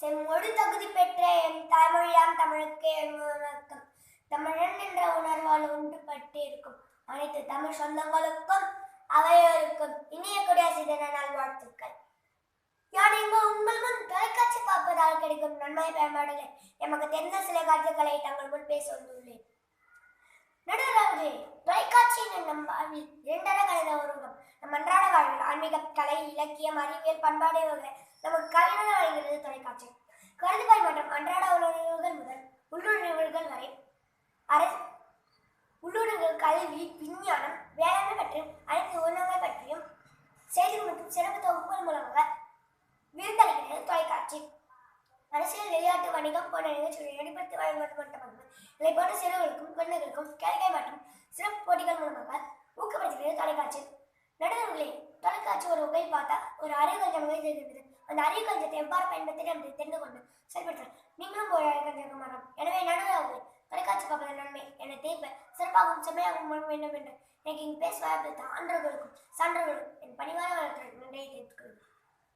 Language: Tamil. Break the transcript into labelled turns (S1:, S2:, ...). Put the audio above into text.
S1: செம்மொழி தகுதி பெற்ற என் தாய்மொழியாம் தமிழுக்கு என் வணக்கம் தமிழன் என்ற உணர்வால் ஒன்றுபட்டு இருக்கும் அனைத்து தமிழ் சொந்தங்களுக்கும் அவையோருக்கும் இனிய குடியரசு தின நல்வாழ்த்துக்கள் நான் இங்கு உங்கள் முன் தொலைக்காட்சி பார்ப்பதால் கிடைக்கும் நன்மை பயன்பாடுகளை எமக்கு தெரிந்த சில கருத்துக்களை தங்கள் முன் பேச வந்துள்ளேன் நடுவராவது தொலைக்காட்சியின் நம் வாழ்வில் இரண்டர கலந்த உருவம் நம் அன்றாட வாழ்வில் ஆன்மீக கலை இலக்கியம் அறிவியல் பண்பாடு நமக்கு கலைஞர்கள் உள்ளூடங்கள் கல்வி விஞ்ஞானம் வேளாண்மை பற்றியும் அனைத்து உணவுகள் பற்றியும் செய்திகள் மற்றும் சிறப்பு தொகுப்புகள் மூலமாக விருந்தளிக்கிறது தொலைக்காட்சி அரசியல் விளையாட்டு வணிகம் போன்ற நிகழ்ச்சிகளை வெளிப்படுத்தி வழங்குவது மட்டுமல்லாமல் இதை போன்ற சிறுவர்களுக்கும் குழந்தைகளுக்கும் கேள்வி மற்றும் சிறப்பு போட்டிகள் மூலமாக ஊக்கப்படுத்துகிறது தொலைக்காட்சி நடுவர்களே தொலைக்காட்சி ஒரு உகை பார்த்தா ஒரு அறிவுகள் தெரிந்தது அந்த அறிவுகள் எவ்வாறு பயன்படுத்தி என்பதை தெரிந்து கொண்டு செயல்படுத்தலாம் நீங்களும் ஒரு அரிய எனவே நடுவர்களே நட்பாகும் செம்மையாகும் வேண்டும் என்று எனக்கு இங்கு பேசுவார்கள் ஆண்டர்களுக்கும் சான்றர்களுக்கும் என் பணிவான